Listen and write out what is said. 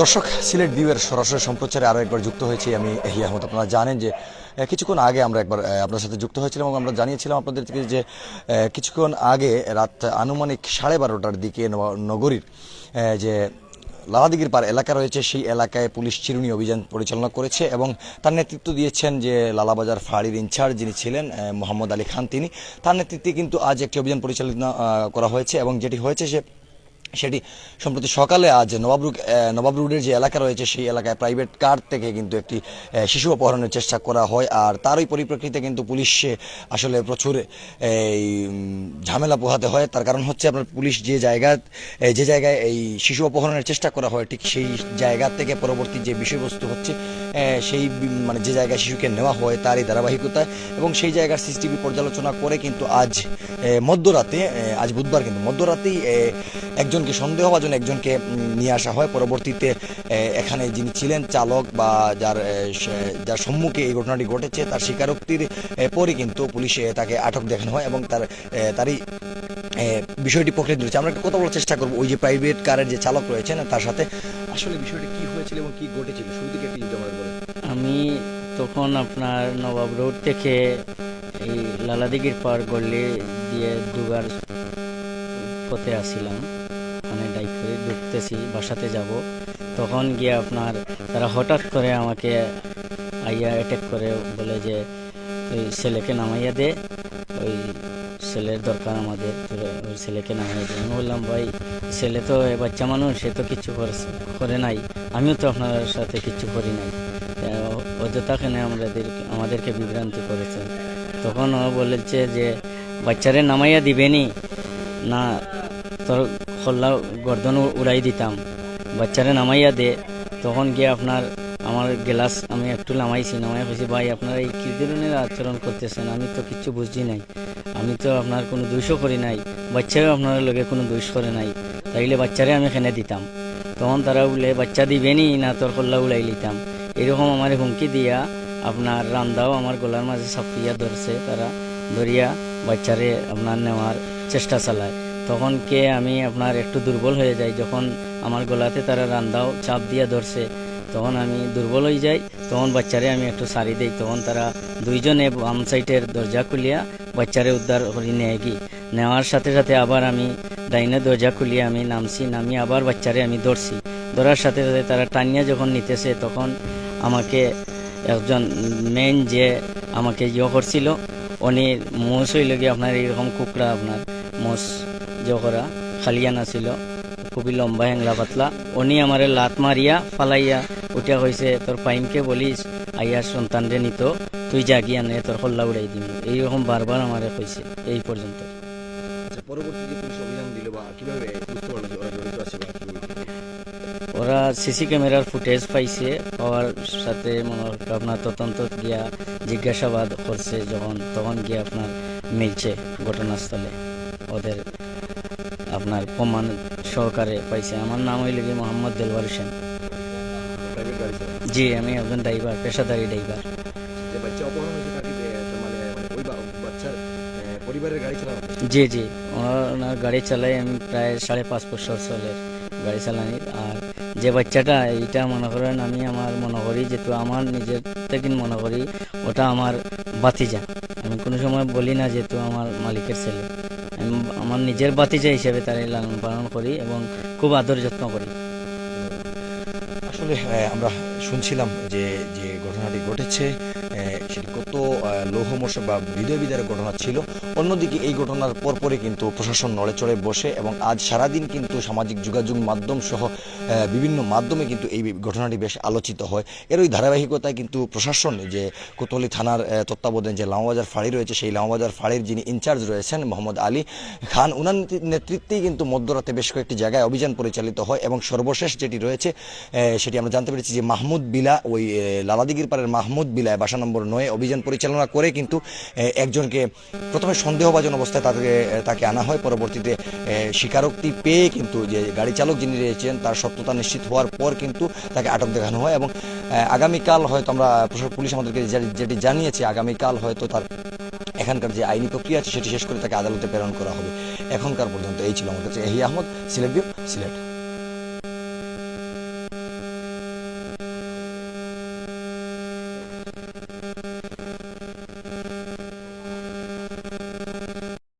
দর্শক, সিলেট ভিউয়ের সরাসরি সম্প্রচারে আরও একবার যুক্ত হয়েছি আমি এহি আহমদ। আপনারা জানেন যে কিছুক্ষণ আগে আমরা একবার আপনার সাথে যুক্ত হয়েছিলাম এবং আমরা জানিয়েছিলাম আপনাদের থেকে যে কিছুক্ষণ আগে রাত আনুমানিক সাড়ে বারোটার দিকে নগরীর যে লালাদিগির পার এলাকা রয়েছে, সেই এলাকায় পুলিশ চিরুনি অভিযান পরিচালনা করেছে এবং তার নেতৃত্ব দিয়েছেন যে, লালাবাজার ফাঁড়ির ইনচার্জ যিনি ছিলেন মোহাম্মদ আলী খান। তিনি তার নেতৃত্বে কিন্তু আজ একটি অভিযান পরিচালনা করা হয়েছে এবং যেটি হয়েছে সে সেটি সম্প্রতি সকালে আজ নবাবরুক নবাব রোডের যে এলাকা রয়েছে সেই এলাকায় প্রাইভেট কার থেকে কিন্তু একটি শিশু অপহরণের চেষ্টা করা হয়। আর তারই পরিপ্রেক্ষিতে কিন্তু পুলিশ আসলে প্রচুর এই ঝামেলা পোহাতে হয়। তার কারণ হচ্ছে আপনার পুলিশ যে জায়গা যে জায়গায় এই শিশু অপহরণের চেষ্টা করা হয় ঠিক সেই জায়গা থেকে পরবর্তী যে বিষয়বস্তু হচ্ছে সেই মানে যে জায়গায় শিশুকে নেওয়া হয় তারই ধারাবাহিকতা এবং সেই জায়গার সিসিটিভি পর্যালোচনা করে কিন্তু আজ মধ্যরাতে আজ বুধবার কিন্তু মধ্যরাতেই আহ, একজনকে, সন্দেহভাজন একজনকে নিয়ে আসা হয়। পরবর্তীতে এখানে যিনি ছিলেন চালক বা যার যার সম্মুখে এই ঘটনাটি ঘটেছে, তার স্বীকারোক্তির পরই কিন্তু পুলিশে তাকে আটক দেখানো হয় এবং তার তারই বিষয়টি প্রক্রিয়া দিয়েছে। আমরা কথা বলার চেষ্টা করব। ওই যে প্রাইভেট কারের যে চালক রয়েছেন, তার সাথে আসলে বিষয়টি কি হয়েছিল এবং কি ঘটেছিল? শুরু থেকে একটু যদি বলেন আমি তখন আপনার নবাব রোড থেকে এই লালাদিগির পার গল্লি দিয়ে দুবার পথে আসছিলাম। মানে ডাইক করে ঢুকতেছি বাসাতে যাব। তখন গিয়ে আপনার তারা হঠাৎ করে আমাকে আইয়া অ্যাটাক করে বলে যে ওই ছেলেকে নামাইয়া দে ওই ছেলের দরকার আমাদের ওই ছেলেকে নামাইয়া দে। আমি বললাম ভাই ছেলে তো বাচ্চা মানুষ সে তো কিছু করে- নাই। আমিও তো আপনার সাথে কিছু করি নাই। আহ, অযথাখানে আমাদের আমাদেরকে বিভ্রান্তি করেছে। তখন ও বলেছে যে বাচ্চারে নামাইয়া দিবেনি। না তোর খোল্লা গর্দন উড়াই দিতাম। বাচ্চারা নামাইয়া দে। তখন গিয়ে আপনার, আমার গ্লাস আমি একটু নামাইছি নামাই হয়েছি ভাই, আপনারা এই কী ধরনের আচরণ করতেছেন? আমি তো কিচ্ছু বুঝছি নাই। আমি তো আপনার কোনো দোষও করি নাই। বাচ্চাও আপনার লগে কোনো দোষ করে নাই। তাইলে বাচ্চারে আমি এখানে দিতাম? তখন তারা বলে, বাচ্চা দিবেনি না, তোর কল্লা উড়াই লিতাম। এরকম আমার হুমকি দিয়া আপনার রান্দাও আমার গলার মাঝে সাপিয়া ধরছে তারা, ধরিয়া বাচ্চারে আপনার নেওয়ার চেষ্টা চালায়। তখন কে আমি আপনার একটু দুর্বল হয়ে যাই, যখন আমার গলাতে তারা রান্দাও চাপ দিয়া ধরছে, তখন আমি দুর্বল হয়ে যাই, তখন বাচ্চারে আমি একটু সারি দিই, তখন তারা দুইজনে বাম সাইডের দরজা খুলিয়া বাচ্চারে উদ্ধার করে নেয় কি নেওয়ার সাথে সাথে আবার আমি ডাইনে দরজা খুলিয়ে আমি নামছি নামি আবার বাচ্চারে আমি ধরছি। ধরার সাথে সাথে তারা টানিয়া যখন নিতেছে, তখন আমাকে একজন মেন যে আমাকে ইয়ে করছিল, উনি মোষ হইল গিয়ে আপনার এইরকম কুকড়া, আপনার মোষ করা খালিয়ানা ছিল খুবই লম্বা হ্যাংলা পাতলা। উনি আমারে লাত মারিয়া ফালাইয়া উঠিয়া কইছে তোর পাইনকে বলিস আইয়ার সন্তানরে নিত তুই জাগিয়া নে তোর হল্লা উড়াই দিবি এইরকম বারবার আমারে কইছে এই পর্যন্ত আচ্ছা ওরা সিসি ক্যামেরার ফুটেজ পাইছে পাওয়ার সাথে মনে আপনার তদন্ত গিয়া জিজ্ঞাসাবাদ করছে যখন তখন গিয়ে আপনার মিলছে ঘটনাস্থলে ওদের আপনার প্রমাণ সহকারে পাইছে। আমার নাম হইল কি মোহাম্মদ দেলওয়ার হোসেন। জি আমি একজন ড্রাইভার পেশাদারি ড্রাইভার জি জি। ওনার গাড়ি চালাই আমি প্রায় সাড়ে পাঁচ বছর চলের গাড়ি চালানি। আর যে বাচ্চাটা এইটা মনে করেন আমি আমার মনে করি যেহেতু আমার নিজের থেকে মনে করি ওটা আমার বাতিজা আমি কোনো সময় বলি না যেহেতু আমার মালিকের ছেলে। আমার নিজের বাতিজা হিসেবে তারে লালন পালন করি এবং খুব আদর যত্ন করি। আসলে আমরা শুনছিলাম যে যে ঘটনাটি ঘটেছে। কত লৌহমর্ষ বা হৃদয় বিদারের ঘটনা ছিল। অন্যদিকে এই ঘটনার পরপরই কিন্তু প্রশাসন নড়ে চড়ে বসে এবং আজ সারাদিন কিন্তু সামাজিক যোগাযোগ মাধ্যম সহ বিভিন্ন মাধ্যমে কিন্তু এই ঘটনাটি বেশ আলোচিত হয়। এর ওই ধারাবাহিকতায় কিন্তু প্রশাসন যে কোতলি থানার তত্ত্বাবধানে যে লামাবাজার ফাঁড়ি রয়েছে, সেই লামাবাজার ফাঁড়ির যিনি ইনচার্জ রয়েছেন মোহাম্মদ আলী খান, উনার নেতৃত্বেই কিন্তু মধ্যরাতে বেশ কয়েকটি জায়গায় অভিযান পরিচালিত হয় এবং সর্বশেষ যেটি রয়েছে সেটি আমরা জানতে পেরেছি যে মাহমুদ বিলা, ওই লালাদিগির পাড়ের মাহমুদ বিলায় বাসা নম্বর নয় অভিযান পরিচালনা করে কিন্তু একজনকে প্রথমে সন্দেহভাজন অবস্থায় তাকে তাকে আনা হয়। পরবর্তীতে স্বীকারোক্তি পেয়ে কিন্তু যে গাড়ি চালক যিনি রয়েছেন, তার সত্যতা নিশ্চিত হওয়ার পর কিন্তু তাকে আটক দেখানো হয় এবং আগামীকাল হয়তো আমরা পুলিশ আমাদেরকে যেটি জানিয়েছে, আগামীকাল হয়তো তার এখানকার যে আইনি প্রক্রিয়া আছে, সেটি শেষ করে তাকে আদালতে প্রেরণ করা হবে। এখনকার পর্যন্ত এই ছিল আমার কাছে। এহি আহমদ, সিলেট বিউ সিলেট।